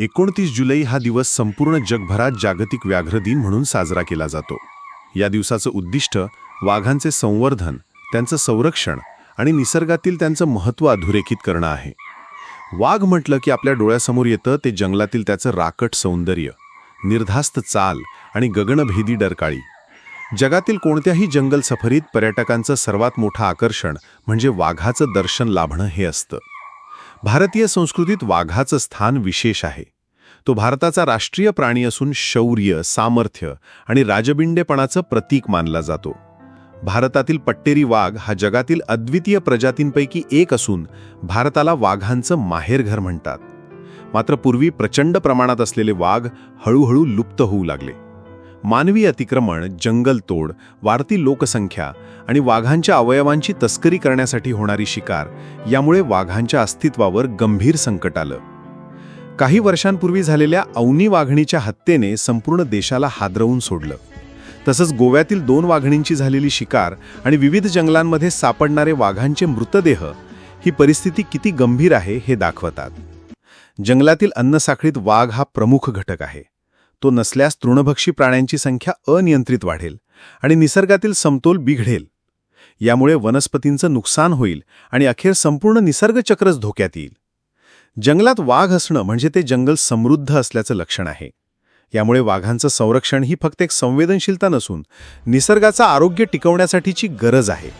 एकोणतीस जुलै हा दिवस संपूर्ण जगभरात जागतिक व्याघ्र दिन म्हणून साजरा केला जातो. या दिवसाचं उद्दिष्ट वाघांचे संवर्धन त्यांचं संरक्षण आणि निसर्गातील त्यांचं महत्त्व अधोरेखित करणं आहे. वाघ म्हटलं की आपल्या डोळ्यासमोर येतं ते जंगलातील त्याचं राकट सौंदर्य निर्धास्त चाल आणि गगनभेदी डरकाळी. जगातील कोणत्याही जंगल सफरीत पर्यटकांचं सर्वात मोठं आकर्षण म्हणजे वाघाचं दर्शन लाभणं हे असतं. भारतीय संस्कृतीत वाघाचं स्थान विशेष आहे. तो भारताचा राष्ट्रीय प्राणी असून शौर्य सामर्थ्य आणि राजबिंडेपणाचं प्रतीक मानला जातो. भारतातील पट्टेरी वाघ हा जगातील अद्वितीय प्रजातींपैकी एक असून भारताला वाघांचं माहेरघर म्हणतात. मात्र पूर्वी प्रचंड प्रमाणात असलेले वाघ हळूहळू लुप्त होऊ लागले. मानवी अतिक्रमण जंगलतोड वाढती लोकसंख्या आणि वाघांच्या अवयवांची तस्करी करण्यासाठी होणारी शिकार यामुळे वाघांच्या अस्तित्वावर गंभीर संकट आलं. काही वर्षांपूर्वी झालेल्या अवनी वाघणीच्या हत्येने संपूर्ण देशाला हादरवून सोडलं. तसंच गोव्यातील दोन वाघणींची झालेली शिकार आणि विविध जंगलांमध्ये सापडणारे वाघांचे मृतदेह ही परिस्थिती किती गंभीर आहे हे दाखवतात. जंगलातील अन्नसाखळीत वाघ हा प्रमुख घटक आहे. तो नसल्यास तृणभक्षी प्राण्यांची संख्या अनियंत्रित वाढेल आणि निसर्गातील समतोल बिघडेल. यामुळे वनस्पतींचं नुकसान होईल आणि अखेर संपूर्ण निसर्गचक्रच धोक्यात येईल. जंगलात वाघ असणं म्हणजे ते जंगल समृद्ध असल्याचं लक्षण आहे. यामुळे वाघांचं संरक्षण ही फक्त एक संवेदनशीलता नसून निसर्गाचं आरोग्य टिकवण्यासाठीची गरज आहे.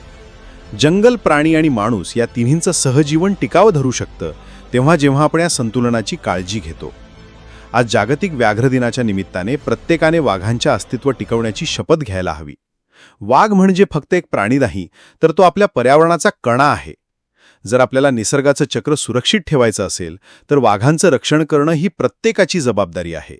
जंगल प्राणी आणि माणूस या तिन्हींचं सहजीवन टिकावं धरू शकतं तेव्हा जेव्हा आपण या संतुलनाची काळजी घेतो. आज जागतिक व्याघ्र दिनाच्या निमित्ताने प्रत्येकाने वाघांच्या अस्तित्व टिकवण्याची शपथ घ्यायला हवी. वाघ म्हणजे फक्त एक प्राणी नाही तर तो आपल्या पर्यावरणाचा कणा आहे. जर आपल्याला निसर्गाचं चक्र सुरक्षित ठेवायचं असेल तर वाघांचं रक्षण करणं ही प्रत्येकाची जबाबदारी आहे.